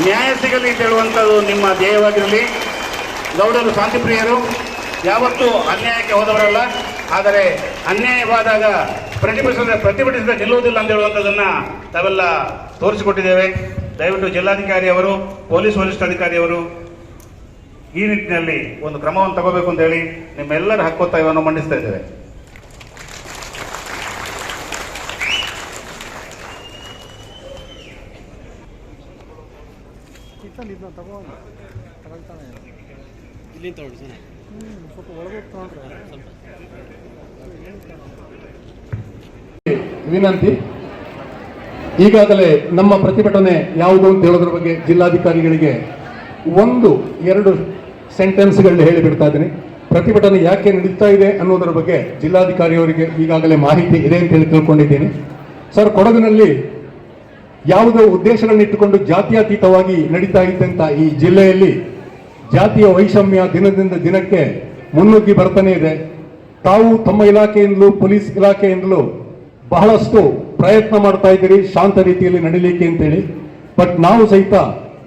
ನ್ಯಾಯ ಸಿಗಲಿ ಅಂತ ಹೇಳುವಂಥದ್ದು ನಿಮ್ಮ ಧ್ಯೇಯವಾಗಿರಲಿ. ಗೌಡರು ಶಾಂತಿಪ್ರಿಯರು, ಯಾವತ್ತೂ ಅನ್ಯಾಯಕ್ಕೆ ಹೋದವರಲ್ಲ. ಆದರೆ ಅನ್ಯಾಯವಾದಾಗ ಪ್ರತಿಭಟಿಸಿದ ಪ್ರತಿಭಟಿಸಿದ ನಿಲ್ಲುವುದಿಲ್ಲ ಅಂತ ಹೇಳುವಂಥದ್ದನ್ನು ತಾವೆಲ್ಲ ತೋರಿಸಿಕೊಟ್ಟಿದ್ದೇವೆ. ದಯವಿಟ್ಟು ಜಿಲ್ಲಾಧಿಕಾರಿಯವರು ಪೊಲೀಸ್ ವರಿಷ್ಠಾಧಿಕಾರಿಯವರು ಈ ನಿಟ್ಟಿನಲ್ಲಿ ಒಂದು ಕ್ರಮವನ್ನು ತಗೋಬೇಕು ಅಂತ ಹೇಳಿ ನಿಮ್ಮೆಲ್ಲರ ಹಕ್ಕೊತ್ತಾಯವನ್ನು ಮಂಡಿಸ್ತಾ ಇದ್ದೇವೆ. ಇತ್ತಲ್ಲಿ ಇದನ್ನ ತಗೊಂಡು ತಗೊಳ್ತಾನೆ ಇಲ್ಲಿಂದ ತಗೊಂಡು ಸರ್. ಹ್ಞೂ ಸ್ವಲ್ಪ ಒಳಗೆ ತಗೊಂಡ್ರೆ. ಸ್ವಲ್ಪ. ವಿನಂತಿ. ಈಗಾಗಲೇ ನಮ್ಮ ಪ್ರತಿಭಟನೆ ಯಾವುದು ಅಂತ ಹೇಳೋದ್ರ ಬಗ್ಗೆ ಜಿಲ್ಲಾಧಿಕಾರಿಗಳಿಗೆ ಒಂದು ಎರಡು ಸೆಂಟೆನ್ಸ್ಗಳನ್ನ ಹೇಳಿಬಿಡ್ತಾ ಇದ್ದೀನಿ. ಪ್ರತಿಭಟನೆ ಯಾಕೆ ನಡೀತಾ ಇದೆ ಅನ್ನೋದರ ಬಗ್ಗೆ ಜಿಲ್ಲಾಧಿಕಾರಿಯವರಿಗೆ ಈಗಾಗಲೇ ಮಾಹಿತಿ ಇದೆ ಅಂತ ಹೇಳಿ ತಿಳ್ಕೊಂಡಿದ್ದೀನಿ. ಸರ್ ಕೊಡಗಿನಲ್ಲಿ ಯಾವುದೋ ಉದ್ದೇಶಗಳನ್ನ ಇಟ್ಟುಕೊಂಡು ಜಾತ್ಯತೀತವಾಗಿ ನಡೀತಾ ಇದ್ದಂಥ ಈ ಜಿಲ್ಲೆಯಲ್ಲಿ ಜಾತಿಯ ವೈಷಮ್ಯ ದಿನದಿಂದ ದಿನಕ್ಕೆ ಮುನ್ನುಗ್ಗಿ ಬರ್ತಾನೆ ಇದೆ. ತಾವು ತಮ್ಮ ಇಲಾಖೆಯಿಂದಲೂ, ಪೊಲೀಸ್ ಇಲಾಖೆಯಿಂದಲೂ ಬಹಳಷ್ಟು ಪ್ರಯತ್ನ ಮಾಡ್ತಾ ಇದ್ದೀರಿ, ಶಾಂತ ರೀತಿಯಲ್ಲಿ ನಡೀಲಿಕ್ಕೆ ಅಂತೇಳಿ. ಬಟ್ ನಾವು ಸಹಿತ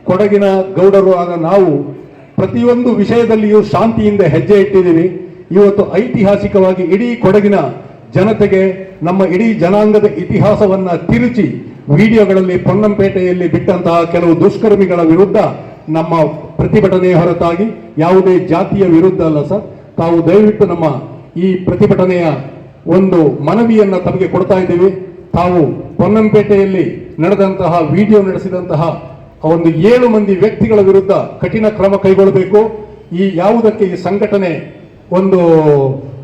ಕೊಡಗಿನ ಗೌಡರು ಆದ ನಾವು ಪ್ರತಿಯೊಂದು ವಿಷಯದಲ್ಲಿಯೂ ಶಾಂತಿಯಿಂದ ಹೆಜ್ಜೆ ಇಟ್ಟಿದ್ದೀವಿ ಇವತ್ತು ಐತಿಹಾಸಿಕವಾಗಿ ಇಡೀ ಕೊಡಗಿನ ಜನತೆಗೆ ನಮ್ಮ ಇಡೀ ಜನಾಂಗದ ಇತಿಹಾಸವನ್ನ ತಿರುಚಿ ವಿಡಿಯೋಗಳಲ್ಲಿ ಪೊನ್ನಂಪೇಟೆಯಲ್ಲಿ ಬಿಟ್ಟಂತಹ ಕೆಲವು ದುಷ್ಕರ್ಮಿಗಳ ವಿರುದ್ಧ ನಮ್ಮ ಪ್ರತಿಭಟನೆಯ ಹೊರತಾಗಿ ಯಾವುದೇ ಜಾತಿಯ ವಿರುದ್ಧ ಅಲ್ಲ ಸರ್. ತಾವು ದಯವಿಟ್ಟು ನಮ್ಮ ಈ ಪ್ರತಿಭಟನೆಯ ಒಂದು ಮನವಿಯನ್ನು ತಮಗೆ ಕೊಡ್ತಾ ಇದ್ದೀವಿ. ತಾವು ಪೊನ್ನಂಪೇಟೆಯಲ್ಲಿ ನಡೆದಂತಹ ವಿಡಿಯೋ ನಡೆಸಿದಂತಹ ಒಂದು ಏಳು ಮಂದಿ ವ್ಯಕ್ತಿಗಳ ವಿರುದ್ಧ ಕಠಿಣ ಕ್ರಮ ಕೈಗೊಳ್ಳಬೇಕು. ಈ ಯಾವುದಕ್ಕೆ ಈ ಸಂಘಟನೆ ಒಂದು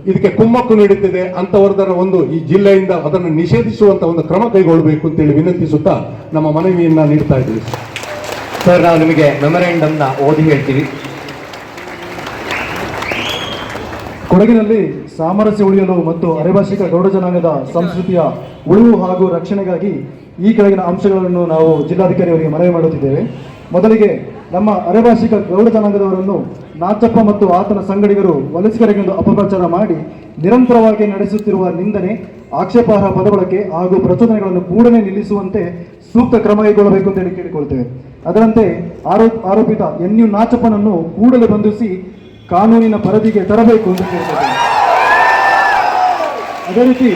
ಇದಕ್ಕೆ ಕುಮ್ಮಕ್ಕು ನೀಡುತ್ತಿದೆ ಅಂತವರದರ ಒಂದು ಈ ಜಿಲ್ಲೆಯಿಂದ ಅದನ್ನು ನಿಷೇಧಿಸುವಂತ ಒಂದು ಕ್ರಮ ಕೈಗೊಳ್ಳಬೇಕು ಅಂತೇಳಿ ವಿನಂತಿಸುತ್ತಾ ನಮ್ಮ ಮನವಿಯನ್ನ ನೀಡ್ತಾ ಇದ್ದೀವಿ. ಸರ್, ನಾವು ನಿಮಗೆ ಮೆಮೊರಾಂಡಮ್ನ ಓದಿ ಹೇಳ್ತೀವಿ. ಕೊಡಗಿನಲ್ಲಿ ಸಾಮರಸ್ಯ ಉಳಿಯಲು ಮತ್ತು ಅರೆಭಾಷಿಕ ಗೌಡ ಜನಾಂಗದ ಸಂಸ್ಕೃತಿಯ ಉಳಿವು ಹಾಗೂ ರಕ್ಷಣೆಗಾಗಿ ಈ ಕೆಳಗಿನ ಅಂಶಗಳನ್ನು ನಾವು ಜಿಲ್ಲಾಧಿಕಾರಿಯವರಿಗೆ ಮನವಿ ಮಾಡುತ್ತಿದ್ದೇವೆ. ಮೊದಲಿಗೆ ನಮ್ಮ ಅರೆಭಾಷಿಕ ಗೌಡ ಜನಾಂಗದವರನ್ನು ನಾಚಪ್ಪ ಮತ್ತು ಆತನ ಸಂಗಡಿಗರು ವಲಸಿಗರಿಗೆಂದು ಅಪಪ್ರಚಾರ ಮಾಡಿ ನಿರಂತರವಾಗಿ ನಡೆಸುತ್ತಿರುವ ನಿಂದನೆ, ಆಕ್ಷೇಪಾರ್ಹ ಪದಬಳಕೆ ಹಾಗೂ ಪ್ರಚೋದನೆಗಳನ್ನು ಕೂಡಲೇ ನಿಲ್ಲಿಸುವಂತೆ ಸೂಕ್ತ ಕ್ರಮ ಕೈಗೊಳ್ಳಬೇಕು ಅಂತ ಹೇಳಿ ಕೇಳಿಕೊಳ್ತೇವೆ. ಅದರಂತೆ ಆರೋಪ ಆರೋಪಿತ ಎನ್ ಯು ನಾಚಪ್ಪನನ್ನು ಕೂಡಲೇ ಬಂಧಿಸಿ ಕಾನೂನಿನ ಪರಿಧಿಗೆ ತರಬೇಕು ಎಂದು ಕೇಳಿಕೊಳ್ತೇವೆ. ಅದೇ ರೀತಿ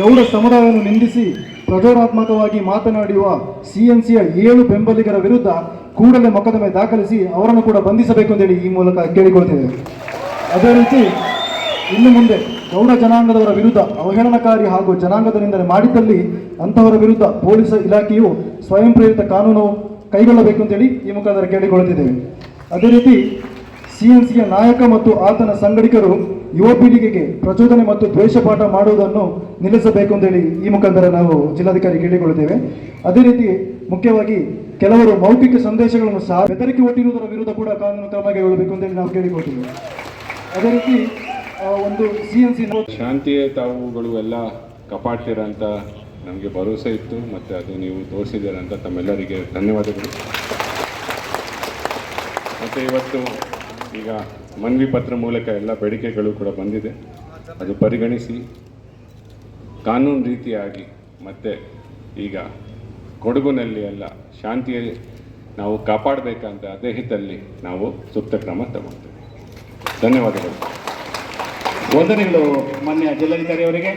ಗೌಡ ಸಮುದಾಯವನ್ನು ನಿಂದಿಸಿ ಪ್ರಚೋದಾತ್ಮಕವಾಗಿ ಮಾತನಾಡುವ ಸಿಎನ್ಸಿಯ ಏಳು ಬೆಂಬಲಿಗರ ವಿರುದ್ಧ ಕೂಡಲೇ ಮೊಕದ್ದಮೆ ದಾಖಲಿಸಿ ಅವರನ್ನು ಕೂಡ ಬಂಧಿಸಬೇಕು ಅಂತೇಳಿ ಈ ಮೂಲಕ ಕೇಳಿಕೊಳ್ತೇವೆ. ಅದೇ ರೀತಿ ಇನ್ನು ಮುಂದೆ ಗೌಡ ಜನಾಂಗದವರ ವಿರುದ್ಧ ಅವಹೇಳನಕಾರಿ ಹಾಗೂ ಜನಾಂಗದ ನಿಂದನೆ ಮಾಡಿದ್ದಲ್ಲಿ ಅಂತಹವರ ವಿರುದ್ಧ ಪೊಲೀಸ್ ಇಲಾಖೆಯು ಸ್ವಯಂ ಪ್ರೇರಿತ ಕಾನೂನು ಕೈಗೊಳ್ಳಬೇಕು ಅಂತೇಳಿ ಈ ಮುಖಾಂತರ ಕೇಳಿಕೊಳ್ಳುತ್ತಿದ್ದೇವೆ ಅದೇ ರೀತಿ ಸಿಎನ್ಸಿಯ ನಾಯಕ ಮತ್ತು ಆತನ ಸಂಘಟಕರು ಯುವ ಪೀಳಿಗೆಗೆ ಪ್ರಚೋದನೆ ಮತ್ತು ದ್ವೇಷಪಾಠ ಮಾಡುವುದನ್ನು ನಿಲ್ಲಿಸಬೇಕು ಅಂತೇಳಿ ಈ ಮುಖಾಂತರ ನಾವು ಜಿಲ್ಲಾಧಿಕಾರಿ ಕೇಳಿಕೊಳ್ಳುತ್ತೇವೆ. ಅದೇ ರೀತಿ ಮುಖ್ಯವಾಗಿ ಕೆಲವರು ಮೌಖಿಕ ಸಂದೇಶಗಳನ್ನು ಸಹ ಬೆದರಿಕೆ ಒಟ್ಟಿರುವುದರ ವಿರುದ್ಧ ಕೂಡ ಕಾನೂನು ಕ್ರಮ ಕೈಗೊಳ್ಳಬೇಕು ಅಂತೇಳಿ ನಾವು ಕೇಳಿಕೊಳ್ತೀವಿ. ಅದೇ ರೀತಿ ಒಂದು ಸಿಎನ್ಸಿ ಶಾಂತಿಯೇ ತಾವುಗಳು ಎಲ್ಲ ಕಪಾಟ್ಲಿರಂತ ನಮಗೆ ಭರವಸೆ ಇತ್ತು ಮತ್ತು ಅದು ನೀವು ತೋರಿಸಿದ್ದೀರಂತ ತಮ್ಮೆಲ್ಲರಿಗೆ ಧನ್ಯವಾದಗಳು. ಮತ್ತು ಇವತ್ತು ಮನವಿ ಪತ್ರ ಮೂಲಕ ಎಲ್ಲ ಬೇಡಿಕೆಗಳು ಕೂಡ ಬಂದಿದೆ. ಅದು ಪರಿಗಣಿಸಿ ಕಾನೂನು ರೀತಿಯಾಗಿ ಮತ್ತೆ ಈಗ ಕೊಡಗುನಲ್ಲಿ ಎಲ್ಲ ಶಾಂತಿಯಲ್ಲಿ ನಾವು ಕಾಪಾಡಬೇಕಂತ ಅದೇ ಹಿತಲ್ಲಿ ನಾವು ಸೂಕ್ತ ಕ್ರಮ ತಗೊಳ್ತೇವೆ. ಧನ್ಯವಾದಗಳು. ವಂದನೆಗಳು ಮಾನ್ಯ ಜಿಲ್ಲಾಧಿಕಾರಿ ಅವರಿಗೆ